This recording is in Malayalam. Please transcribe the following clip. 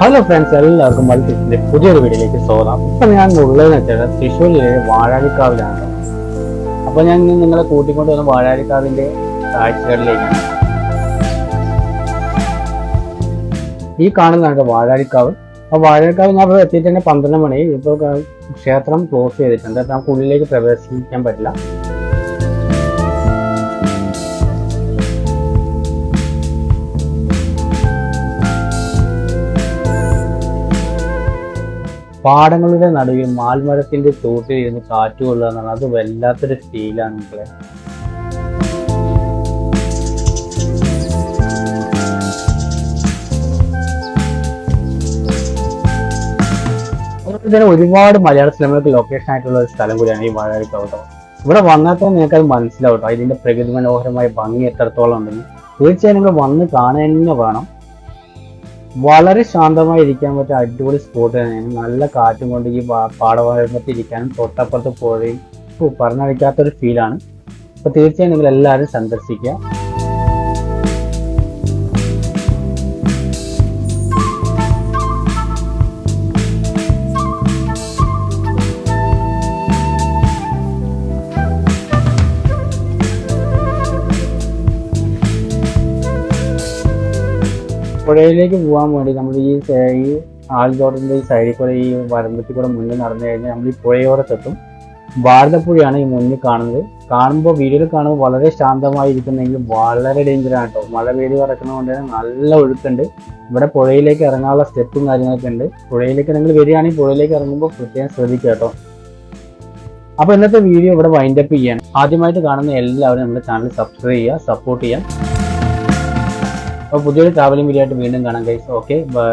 ഹലോ ഫ്രണ്ട്സ് എല്ലാവർക്കും മൾട്ടിസിന്റെ പുതിയൊരു വീഡിയോയിലേക്ക് സ്വാഗതം. ഇപ്പൊ ഞാൻ ഉള്ളതെന്ന് വെച്ചാൽ തൃശ്ശൂരിലെ വാഴാലിക്കാവിലാണ് അപ്പൊ ഞാൻ ഇന്ന് നിങ്ങളെ കൂട്ടിക്കൊണ്ട് വന്ന വാഴാലിക്കാവിന്റെ കാഴ്ചകളിലേക്കാണ് ഈ കാണുന്നതാണ് വാഴാലിക്കാവ് ആ വാഴാലിക്കാവ് ഞാൻ ഇപ്പോൾ എത്തിയിട്ട് തന്നെ പന്ത്രണ്ട് മണി. ഇപ്പോൾ ക്ഷേത്രം ക്ലോസ് ചെയ്തിട്ടുണ്ട്. അപ്പോൾ നമുക്ക് ഉള്ളിലേക്ക് പ്രവേശിക്കാൻ പറ്റില്ല. പാടങ്ങളുടെ നടുവിൽ മാൽമരത്തിന്റെ ചോട്ടിൽ ഇരുന്ന് കാറ്റ് കൊള്ളുക എന്നാണ്. അത് വല്ലാത്തൊരു ഫീലാണ് മക്കളെ. തന്നെ ഒരുപാട് മലയാള സിനിമകൾക്ക് ലൊക്കേഷൻ ആയിട്ടുള്ള ഒരു സ്ഥലം കൂടിയാണ് ഈ വാഴാരി കേട്ടോ ഇവിടെ വന്നാൽ നിങ്ങൾക്ക് അത് മനസ്സിലാവും കേട്ടോ ഇതിന്റെ പ്രകൃതി മനോഹരമായ ഭംഗി എത്രത്തോളം ഉണ്ടെന്ന്. തീർച്ചയായും നിങ്ങൾ വന്ന് കാണാൻ തന്നെ വേണം. വളരെ ശാന്തമായി ഇരിക്കാൻ പറ്റിയ അടിപൊളി സ്പോട്ട് തന്നെയാണ്. നല്ല കാറ്റും കൊണ്ട് ഈ പാ- പാടവരമ്പത്ത് ഇരിക്കാനും തൊട്ടപ്പുറത്ത് പുഴയും പറഞ്ഞറിയിക്കാത്തൊരു ഫീലാണ് അപ്പോൾ തീർച്ചയായും നിങ്ങൾ എല്ലാവരും സന്ദർശിക്കുക. പുഴയിലേക്ക് പോകാൻ വേണ്ടി നമ്മൾ ഈ ഈ ആൽത്തോട്ടത്തിന്റെ ഈ സൈഡിൽ കൂടെ ഈ വരമ്പത്തിൽ കൂടെ മുന്നിൽ നടന്നു കഴിഞ്ഞാൽ നമ്മൾ ഈ പുഴയോരത്തെത്തും. ഭാരതപ്പുഴയാണ് ഈ മുന്നിൽ കാണുന്നത്. കാണുമ്പോൾ വീഡിയോയിൽ കാണുമ്പോൾ വളരെ ശാന്തമായിരിക്കുന്നെങ്കിൽ വളരെ ഡേഞ്ചറാണ് കേട്ടോ. മഴ പെയ്ത് കിടക്കുന്നതുകൊണ്ട് നല്ല ഒഴുക്കുണ്ട്. ഇവിടെ പുഴയിലേക്ക് ഇറങ്ങാനുള്ള സ്റ്റെപ്പും കാര്യങ്ങളൊക്കെ ഉണ്ട്. പുഴയിലേക്ക് നിങ്ങൾ വരികയാണെങ്കിൽ പുഴയിലേക്ക് ഇറങ്ങുമ്പോൾ പ്രത്യേകം ശ്രദ്ധിക്കുക കേട്ടോ. അപ്പോൾ ഇന്നത്തെ വീഡിയോ ഇവിടെ വൈൻഡപ്പ് ചെയ്യാൻ ആദ്യമായിട്ട് കാണുന്ന എല്ലാവരും നമ്മുടെ ചാനൽ സബ്സ്ക്രൈബ് ചെയ്യുക സപ്പോർട്ട് ചെയ്യാം അപ്പോൾ പുതിയൊരു ട്രാവലിംഗ് വീഡിയോ ആയിട്ട് വീണ്ടും കാണാം ഗൈസ് ഓക്കെ ബൈ